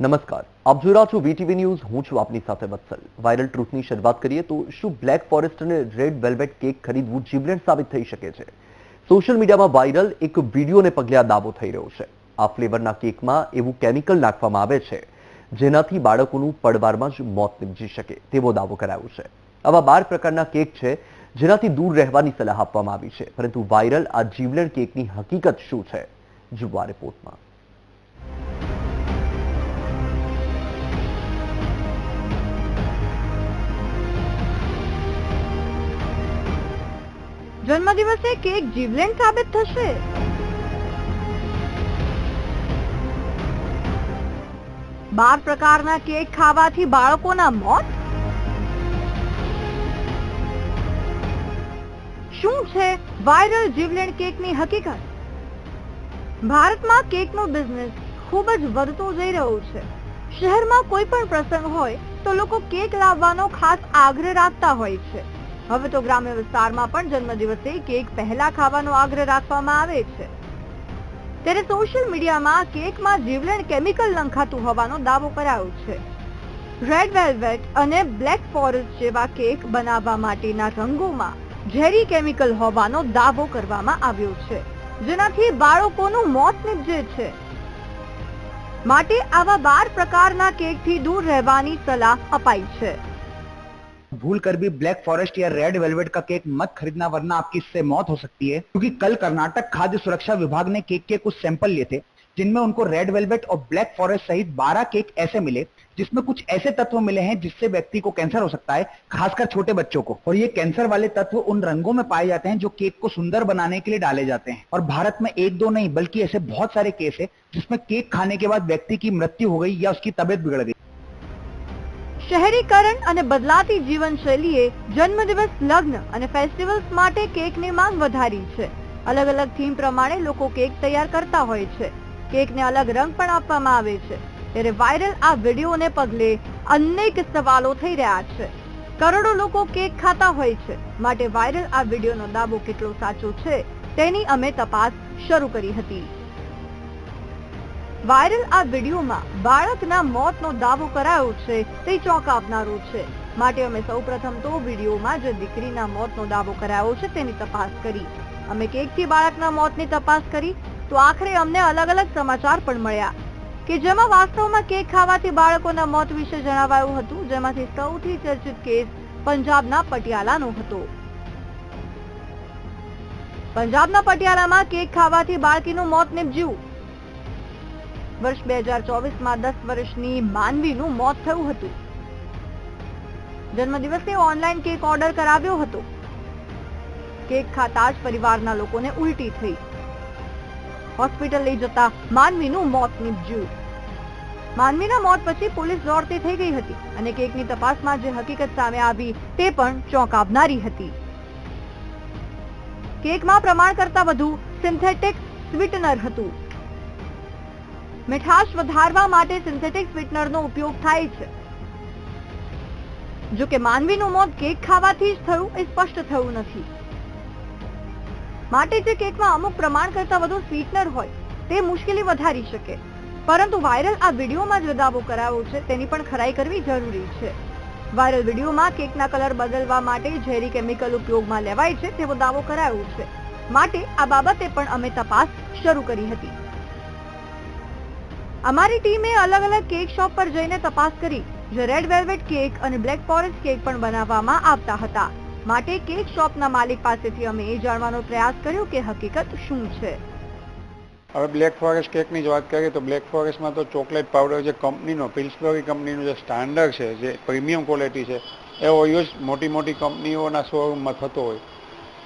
નમસ્કાર. આપ જોઈ રહ્યા છો વીટીવી ન્યૂઝ હું છું આપની સાથે વત્સલ. વાયરલ ટ્રુથની શરૂઆત કરીએ તો શું બ્લેક ફોરેસ્ટ અને રેડ વેલ્વેટ કેક ખરીદવું જીવલેણ સાબિત થઈ શકે છે? સોશિયલ મીડિયામાં વાયરલ એક વિડીયોને પગલે આ દાવો થઈ રહ્યો છે. આ ફ્લેવરના કેકમાં એવું કેમિકલ નાખવામાં આવે છે, જેનાથી બાળકોનું પડવારમાં જ મોત નીપજી શકે, તેવો દાવો કરાયો છે. આવા બાર પ્રકારના કેક છે, જેનાથી દૂર રહેવાની સલાહ આપવામાં આવી છે. પરંતુ વાયરલ આ જીવલેણ કેકની હકીકત શું છે? જુવા રિપોર્ટમાં. જન્મદિવસે કેક જીવલેણ સાબિત થશે. બાર પ્રકારના કેક ખાવાથી બાળકોના મોત? શું છે વાયરલ જીવલેણ કેકની હકીકત? ભારતમાં કેકનો બિઝનેસ ખૂબ જ વધતો જઈ રહ્યો છે. શહેરમાં કોઈ પણ પ્રસંગ હોય તો લોકો કેક લાવવાનો ખાસ આગ્રહ રાખતા હોય છે. હવે તો ગ્રામ્ય વિસ્તારમાં પણ જન્મદિવસે કેક પહેલા ખાવાનો આગ્રહ રાખવામાં આવે છે. ત્યારે સોશિયલ મીડિયામાં કેકમાં જીવલેણ કેમિકલ નંખાતું હોવાનો દાવો કરાયો છે. રેડ વેલ્વેટ અને બ્લેક ફોરેસ્ટ જેવા કેક બનાવવા માટેના રંગોમાં ઝેરી કેમિકલ હોવાનો દાવો કરવામાં આવ્યો છે. જેનાથી બાળકોનું મોત નિપજે છે. માટે આવા બાર પ્રકારના કેકથી દૂર રહેવાની સલાહ અપાઈ છે. भूल कर भी ब्लैक फॉरेस्ट या रेड वेलवेट का केक मत खरीदना, वरना आपकी इससे मौत हो सकती है। क्योंकि कल कर्नाटक खाद्य सुरक्षा विभाग ने केक के कुछ सैंपल लिए थे, जिनमें उनको रेड वेलवेट और ब्लैक फॉरेस्ट सहित 12 केक ऐसे मिले, जिसमें कुछ ऐसे तत्व मिले हैं जिससे व्यक्ति को कैंसर हो सकता है, खासकर छोटे बच्चों को। और ये कैंसर वाले तत्व उन रंगों में पाए जाते हैं जो केक को सुंदर बनाने के लिए डाले जाते हैं। और भारत में एक दो नहीं, बल्कि ऐसे बहुत सारे केस है जिसमें केक खाने के बाद व्यक्ति की मृत्यु हो गई या उसकी तबियत बिगड़ गई। શહેરીકરણ અને બદલાતી જીવનશૈલીએ જન્મદિવસ લગ્ન અને ફેસ્ટિવલ્સ માટે કેકની માંગ વધારી છે. અલગ અલગ થીમ પ્રમાણે લોકો કેક તૈયાર કરતા હોય છે. કેકને અલગ રંગ પણ આપવામાં આવે છે. ત્યારે વાયરલ આ વિડીયોને પગલે અનેક સવાલો થઈ રહ્યા છે. કરોડો લોકો કેક ખાતા હોય છે. માટે વાયરલ આ વિડીયોનો દાવો કેટલો સાચો છે તેની અમે તપાસ શરૂ કરી હતી. વાયરલ આ વિડીયોમાં બાળકના મોતનો દાવો કરાયો છે, તે ચોંકાવનારો છે. માટે અમે સૌપ્રથમ તો વિડીયોમાં જે દીકરીના મોતનો દાવો કરાયો છે તેની તપાસ કરી. અમે કેકથી બાળકના મોતની તપાસ કરી? તો આખરે અમને અલગ અલગ સમાચાર પણ મળ્યા. કે જેમાં વાસ્તવમાં કેક ખાવાથી બાળકોના મોત વિશે જણાવાયું હતું, જેમાંથી સૌથી ચર્ચિત કેસ પંજાબના પટિયાલાનો હતો. પંજાબના પટિયાલામાં કેક ખાવાથી બાળકીનું મોત નીપજ્યું. વર્ષ બે હજાર ચોવીસમાં દસ વર્ષની માનવીનું મોત થયું હતું. જન્મદિવસે ઓનલાઈન કેક ઓર્ડર કરાવ્યો હતો. કેક ખાતા જ પરિવારના લોકોને ઉલટી થઈ. હોસ્પિટલ લઈ જતા માનવીનું મોત નીપજ્યું. માનવીના મોત પછી પોલીસ દોડતી થઈ ગઈ હતી અને કેકની તપાસમાં જે હકીકત સામે આવી તે પણ ચોંકાવનારી હતી. કેકમાં પ્રમાણ કરતા વધુ સિન્થેટિક સ્વીટનર હતું. મીઠાશ વધારવા માટે સિન્થેટિક સ્વીટનરનો ઉપયોગ થાય છે. જો કે માનવીનું મોત કેક ખાવાથી જ થયું એ સ્પષ્ટ થયું નથી. માટે જે કેકમાં અમુક પ્રમાણ કરતા વધુ સ્વીટનર હોય, તે મુશ્કેલી વધારી શકે. પરંતુ વાયરલ આ વિડીયોમાં જે દાવો કરાયો છે, તેની પણ ખરાઈ કરવી જરૂરી છે. વાયરલ વિડીયોમાં કેકના કલર બદલવા માટે ઝેરી કેમિકલ ઉપયોગમાં લેવાય છે, તેવો દાવો કરાયો છે. માટે આ બાબતે પણ અમે તપાસ શરૂ કરી હતી. અમારી ટીમે અલગ અલગ કેક શોપ પર જઈને તપાસ કરી, જે રેડ વેલ્વેટ કેક અને બ્લેક ફોરેસ્ટ કેક પણ બનાવવામાં આવતા હતા. માટે કેક શોપના માલિક પાસેથી અમે એ જાણવાનો પ્રયાસ કર્યો કે હકીકત શું છે. હવે બ્લેક ફોરેસ્ટ કેકની જ વાત કરીએ તો બ્લેક ફોરેસ્ટમાં તો ચોકલેટ પાવડર જે કંપનીનો પિલ્સબરી કંપનીનો જે સ્ટાન્ડર્ડ છે, જે પ્રીમિયમ ક્વોલિટી છે, એવો યુઝ મોટી મોટી કંપનીઓના શોરૂમમાં થતો હોય.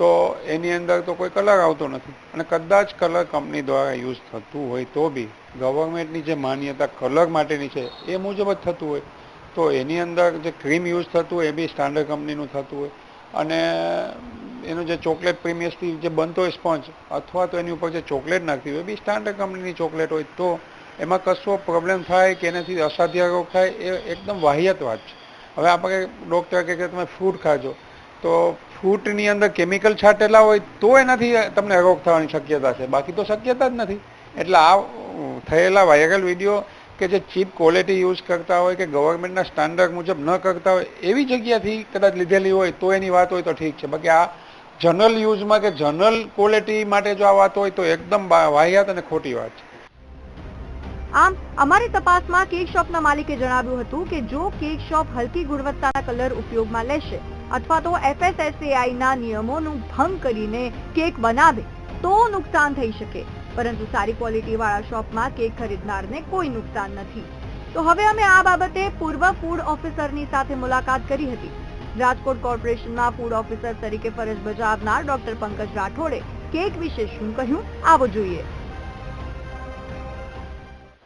તો એની અંદર તો કોઈ કલર આવતો નથી. અને કદાચ કલર કંપની દ્વારા યુઝ થતું હોય તો બી, ગવર્મેન્ટની જે માન્યતા કલર માટેની છે, એ મુજબ જ થતું હોય. તો એની અંદર જે ક્રીમ યુઝ થતું હોય, એ બી સ્ટાન્ડર્ડ કંપનીનું થતું હોય. અને એનું જે ચોકલેટ પ્રીમિયસથી જે બનતો હોય સ્પોન્જ, અથવા તો એની ઉપર જે ચોકલેટ નાખતી હોય, એ બી સ્ટાન્ડર્ડ કંપનીની ચોકલેટ હોય. તો એમાં કશો પ્રોબ્લેમ થાય કે એનાથી અસાધ્ય રોગ થાય, એ એકદમ વાહિયાત વાત છે. હવે આપણે ડૉક્ટર કહે કે તમે ફ્રૂટ ખાજો. તો ફ્રૂટની અંદર કેમિકલ છાંટેલા હોય તો એનાથી તમને રોગ થવાની શક્યતા છે. બાકી તો શક્યતા જ નથી. એટલે આ થયેલા વાયરલ વીડિયો કે જે ચીપ ક્વોલિટી યુઝ કરતા હોય કે ગવર્મેન્ટના સ્ટાન્ડર્ડ મુજબ ન કરતા હોય, એવી જગ્યાથી કદાચ લીધેલી હોય તો એની વાત હોય તો ઠીક છે. બાકી આ જનરલ યુઝમાં કે જનરલ ક્વોલિટી માટે જો આ વાત હોય તો એકદમ વાહિયાત અને ખોટી વાત છે. આમ, અમારી તપાસમાં કેક શોપના માલિકે જણાવ્યું હતું કે જો કેક શોપ હલકી ગુણવત્તાના કલર ઉપયોગમાં લેશે અથવા તો એફએસએસએઆઈના નિયમોનું ભંગ કરીને કેક બનાવે તો નુકસાન થઈ શકે. પરંતુ સારી ક્વોલિટીવાળા શોપમાં કેક ખરીદનારને કોઈ નુકસાન નથી. તો હવે અમે આ બાબતે પૂર્વ ફૂડ ઓફિસરની સાથે મુલાકાત કરી હતી. રાજકોટ કોર્પોરેશનમાં ફૂડ ઓફિસર તરીકે ફરજ બજાવનાર ડોક્ટર પંકજ રાઠોડે કેક વિશે શું કહ્યું, આવો જોઈએ.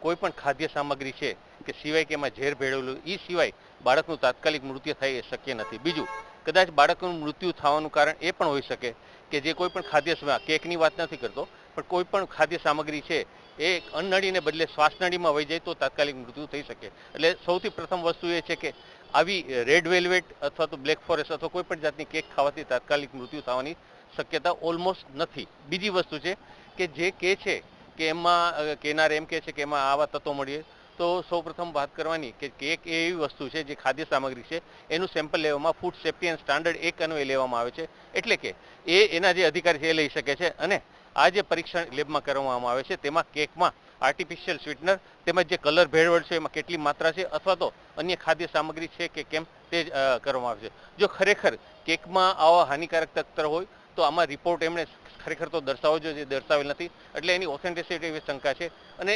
કોઈ પણ ખાદ્ય સામગ્રી છે કે સિવાય કે એમાં ઝેર ભેળવેલું એ સિવાય બાળકનું તાત્કાલિક મૃત્યુ થાય એ શક્ય નથી. બીજું કદાચ બાળકનું મૃત્યુ થવાનું કારણ એ પણ હોઈ શકે કે જે કોઈ પણ ખાદ્ય કેકની વાત નથી કરતો, પણ કોઈ પણ ખાદ્ય સામગ્રી છે એ અન્નળીને બદલે શ્વાસનળીમાં વહી જાય તો તાત્કાલિક મૃત્યુ થઈ શકે. એટલે સૌથી પ્રથમ વસ્તુ એ છે કે આવી રેડ વેલ્વેટ અથવા તો બ્લેક ફોરેસ્ટ અથવા કોઈ પણ જાતની કેક ખાવાથી તાત્કાલિક મૃત્યુ થવાની શક્યતા ઓલમોસ્ટ નથી. બીજી વસ્તુ છે કે જે કે છે કે એમાં કેનાર એમ કે છે કે એમાં આવા તત્વો મળીએ તો સૌપ્રથમ વાત કરવાની કે કેક એ એવી વસ્તુ છે જે ખાદ્ય સામગ્રી છે, એનું સેમ્પલ લેવામાં ફૂડ સેફ્ટી એન્ડ સ્ટાન્ડર્ડ એક અન્વયે લેવામાં આવે છે. એટલે કે એ એના જે અધિકારી છે એ લઈ શકે છે અને આ જે પરીક્ષણ લેબમાં કરવામાં આવે છે તેમાં કેકમાં આર્ટિફિશિયલ સ્વીટનર તેમજ જે કલર ભેળવડ છે એમાં કેટલી માત્રા છે અથવા તો અન્ય ખાદ્ય સામગ્રી છે કે કેમ તે કરવામાં આવે છે. જો ખરેખર કેકમાં આવા હાનિકારક તત્વ હોય તો આમાં રિપોર્ટ એમણે ખરેખર તો દર્શાવો જોઈએ જે દર્શાવેલ નથી. એટલે એની ઓથેન્ટિસિટી એવી શંકા છે. અને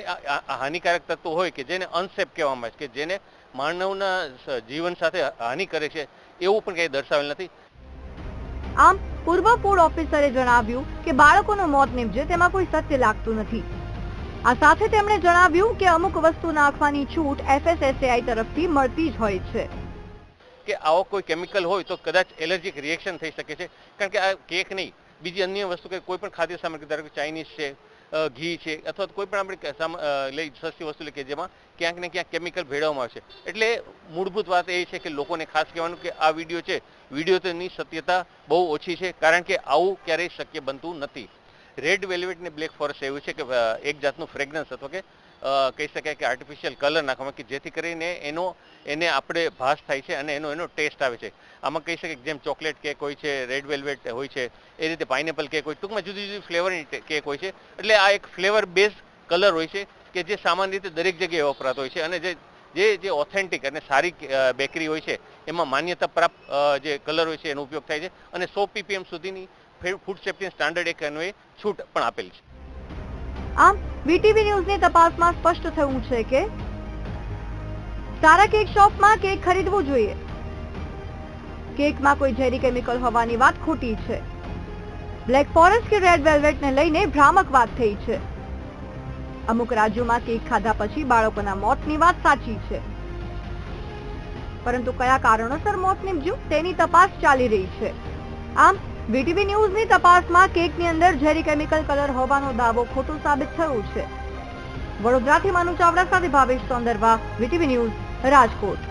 હાનિકારક તત્વો હોય કે જેને અનસેફ કહેવામાં આવે છે કે જેને માનવના જીવન સાથે હાનિ કરે છે એવું પણ કંઈ દર્શાવેલ નથી. આમ પૂર્વ ફૂડ ઓફિસરે જણાવ્યું કે બાળકોનું મોત નિપજે તેમાં કોઈ સત્ય લાગતું નથી. આ સાથે તેમણે જણાવ્યું કે અમુક વસ્તુ નાખવાની છૂટ એફએસએસએઆઈ તરફથી મળતી જ હોય છે. કે આવો કોઈ કેમિકલ હોય તો કદાચ એલર્જીક રિએક્શન થઈ શકે છે. કારણ કે આ કેક નહીં બીજી અન્ય વસ્તુ કે કોઈ પણ ખાદ્ય સામગ્રી, ધારો કે ચાઇનીઝ છે ઘી છે, અથવા કોઈ પણ આપણે લઈ સસ્તી વસ્તુ લઈ કે જેમાં ક્યાંક ને ક્યાંક કેમિકલ ભેળવવામાં આવશે એટલે મૂળભૂત વાત એ છે કે લોકોને ખાસ કહેવાનું કે આ વીડિયો છે વિડીયોની સત્યતા બહુ ઓછી છે, કારણ કે આવું ક્યારેય શક્ય બનતું નથી. રેડ વેલ્વેટ ને બ્લેક ફોરેસ્ટ એવું છે કે એક જાતનું ફ્રેગ્રન્સ અથવા કે કહી શકાય કે આર્ટિફિશિયલ કલર નાખવામાં કે જેથી કરીને એનો, એને આપણે ભાસ થાય છે અને એનો એનો ટેસ્ટ આવે છે. આમાં કહી શકાય જેમ ચોકલેટ કેક હોય છે રેડ વેલ્વેટ હોય છે, એ રીતે પાઇનેપલ કેક હોય ટૂંકમાં જુદી જુદી ફ્લેવરની કેક હોય છે, એટલે આ એક ફ્લેવર બેઝ કલર હોય છે કે જે સામાન્ય રીતે દરેક જગ્યાએ વપરાતો હોય છે અને જે જે જે ઓથેન્ટિક અને સારી બેકરી હોય છે, એમાં માન્યતા પ્રાપ્ત જે કલર હોય છે, એનો ઉપયોગ થાય છે અને સો પીપીએમ સુધીની ફૂડ સેફ્ટી સ્ટાન્ડર્ડ એક અન્વયે છૂટ પણ આપેલ છે. આમ વીટીવી ન્યૂઝની તપાસમાં સ્પષ્ટ થયું છે કે સારા કેક શોપમાં કેક ખરીદવું જોઈએ. કેકમાં કોઈ ઝેરી કેમિકલ હોવાની વાત ખોટી છે. બ્લેક ફોરેસ્ટ કે રેડ વેલ્વેટને લઈને ભ્રામક વાત થઈ છે. અમુક રાજ્યોમાં કેક ખાધા પછી બાળકોના મોતની વાત સાચી છે. પરંતુ કયા કારણોસર મોત નીપજ્યું તેની તપાસ ચાલી રહી છે. આમ વીટીવી ન્યૂઝની તપાસમાં કેકની અંદર ઝેરી કેમિકલ કલર હોવાનો દાવો ખોટો સાબિત થયો છે. વડોદરાથી માનુ ચાવડા સાથે ભાવેશ સોંદરવા, વીટીવી ન્યૂઝ રાજકોટ.